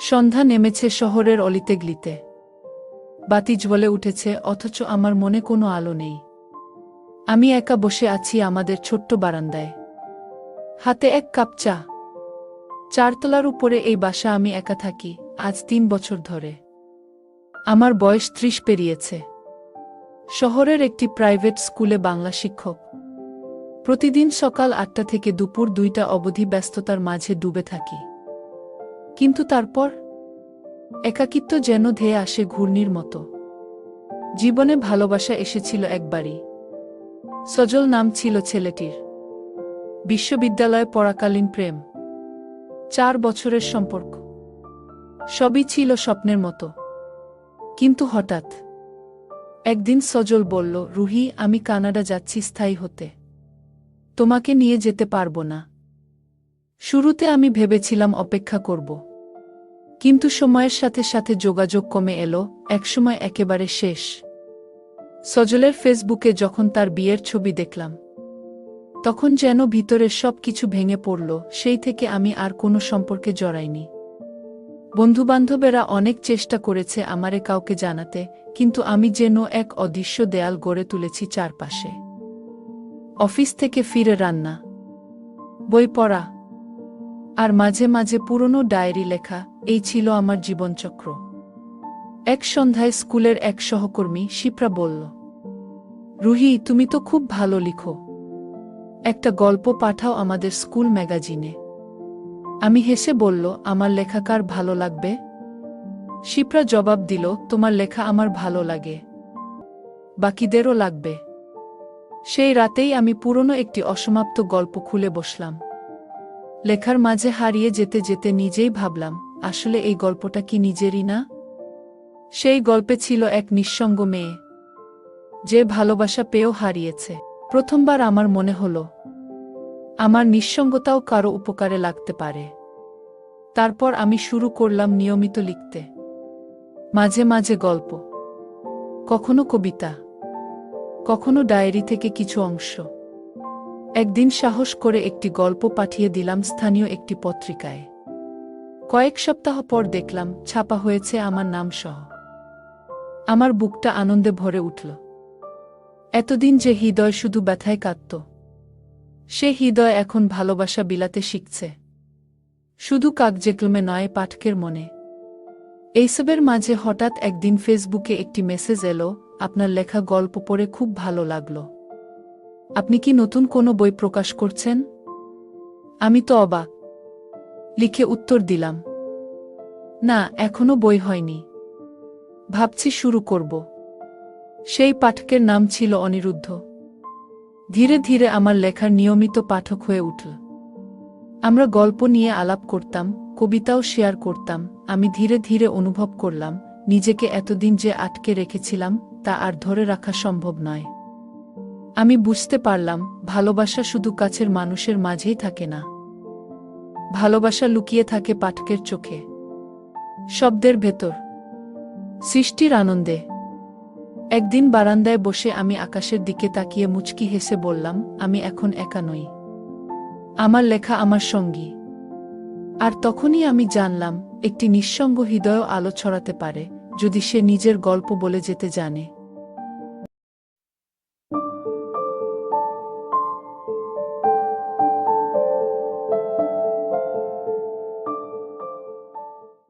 সন্ধ্যা নেমেছে শহরের অলিতে গ্লিতে। বাতি জ্বলে উঠেছে, অথচ আমার মনে কোনো আলো নেই। আমি একা বসে আছি আমাদের ছোট্ট বারান্দায়। হাতে এক কাপ চা। চারতলার উপরে এই বাসা আমি একা থাকি, আজ তিন বছর ধরে। আমার বয়স ত্রিশ পেরিয়েছে। শহরের একটি প্রাইভেট স্কুলে বাংলা শিক্ষক। প্রতিদিন সকাল আটটা থেকে দুপুর দুইটা অবধি ব্যস্ততার মাঝে ডুবে থাকি। কিন্তু তারপর? একাকিত্ব যেন ধেয়ে আসে ঘূর্ণির মতো। জীবনে ভালোবাসা এসেছিল একবারই। সজল নাম ছিল ছেলেটির। বিশ্ববিদ্যালয়ে পড়াকালীন প্রেম। চার বছরের সম্পর্ক। সবই ছিল স্বপ্নের মতো। কিন্তু হঠাৎ একদিন সজল বলল, রুহি, আমি কানাডা যাচ্ছি স্থায়ী হতে। তোমাকে নিয়ে যেতে পারব না। শুরুতে আমি ভেবেছিলাম অপেক্ষা করব। কিন্তু সময়ের সাথে সাথে যোগাযোগ কমে এলো, একসময় একেবারে শেষ। সজলের ফেসবুকে যখন তার বিয়ের ছবি দেখলাম, তখন যেন ভিতরের সব কিছু ভেঙে পড়ল, সেই থেকে আমি আর কোনো সম্পর্কে জড়াইনি। বন্ধুবান্ধবেরা অনেক চেষ্টা করেছে আমারে কাউকে জানাতে, কিন্তু আমি যেন এক অদৃশ্য দেয়াল গড়ে তুলেছি চারপাশে। অফিস থেকে ফিরে রান্না। বই পড়া। আর মাঝে মাঝে পুরনো ডায়েরি লেখা, এই ছিল আমার জীবনচক্র। এক সন্ধ্যায় স্কুলের এক সহকর্মী শিপ্রা বলল, রুহি, তুমি তো খুব ভালো লিখো। একটা গল্প পাঠাও আমাদের স্কুল ম্যাগাজিনে। আমি হেসে বলল, আমার লেখাকার ভালো লাগবে? শিপ্রা জবাব দিল, তোমার লেখা আমার ভালো লাগে। বাকিদেরও লাগবে। সেই রাতেই আমি পুরনো একটি অসমাপ্ত গল্প খুলে বসলাম। লেখার মাঝে হারিয়ে যেতে যেতে নিজেই ভাবলাম, আসলে এই গল্পটা কি নিজেরই না? সেই গল্পে ছিল এক নিঃসঙ্গ মেয়ে। যে ভালোবাসা পেয়েও হারিয়েছে। প্রথমবার আমার মনে হল, আমার নিঃসঙ্গতাও কারও উপকারে লাগতে পারে। তারপর আমি শুরু করলাম নিয়মিত লিখতে। মাঝে মাঝে গল্প। কখনো কবিতা। কখনো ডায়েরি থেকে কিছু অংশ। একদিন সাহস করে একটি গল্প পাঠিয়ে দিলাম স্থানীয় একটি পত্রিকায়। কয়েক সপ্তাহ পর দেখলাম, ছাপা হয়েছে আমার নাম সহ আমার বুকটা আনন্দে ভরে উঠল। এতদিন যে হৃদয় শুধু ব্যথায় কাঁদত। সে হৃদয় এখন ভালোবাসা বিলাতে শিখছে। শুধু কাকজেকলমে নয়, পাঠকের মনে। এইসবের মাঝে হঠাৎ একদিন ফেসবুকে একটি মেসেজ এলো, আপনার লেখা গল্প পড়ে খুব ভালো লাগল। আপনি কি নতুন কোনো বই প্রকাশ করছেন? আমি তো অবাক। লিখে উত্তর দিলাম। না, এখনও বই হয়নি। ভাবছি শুরু করব। সেই পাঠকের নাম ছিল অনিরুদ্ধ। ধীরে ধীরে আমার লেখার নিয়মিত পাঠক হয়ে উঠল। আমরা গল্প নিয়ে আলাপ করতাম, কবিতাও শেয়ার করতাম, আমি ধীরে ধীরে অনুভব করলাম, নিজেকে এতদিন যে আটকে রেখেছিলাম, তা আর ধরে রাখা সম্ভব নয়। আমি বুঝতে পারলাম, ভালোবাসা শুধু কাছের মানুষের মাঝেই থাকে না। ভালোবাসা লুকিয়ে থাকে পাঠকের চোখে। শব্দের ভেতর। সৃষ্টির আনন্দে। একদিন বারান্দায় বসে আমি আকাশের দিকে তাকিয়ে মুচকি হেসে বললাম, আমি এখন একা নই। আমার লেখা আমার সঙ্গী। আর তখনই আমি জানলাম, একটি নিঃসঙ্গ হৃদয় আলো ছড়াতে পারে, যদি সে নিজের গল্প বলে যেতে জানে।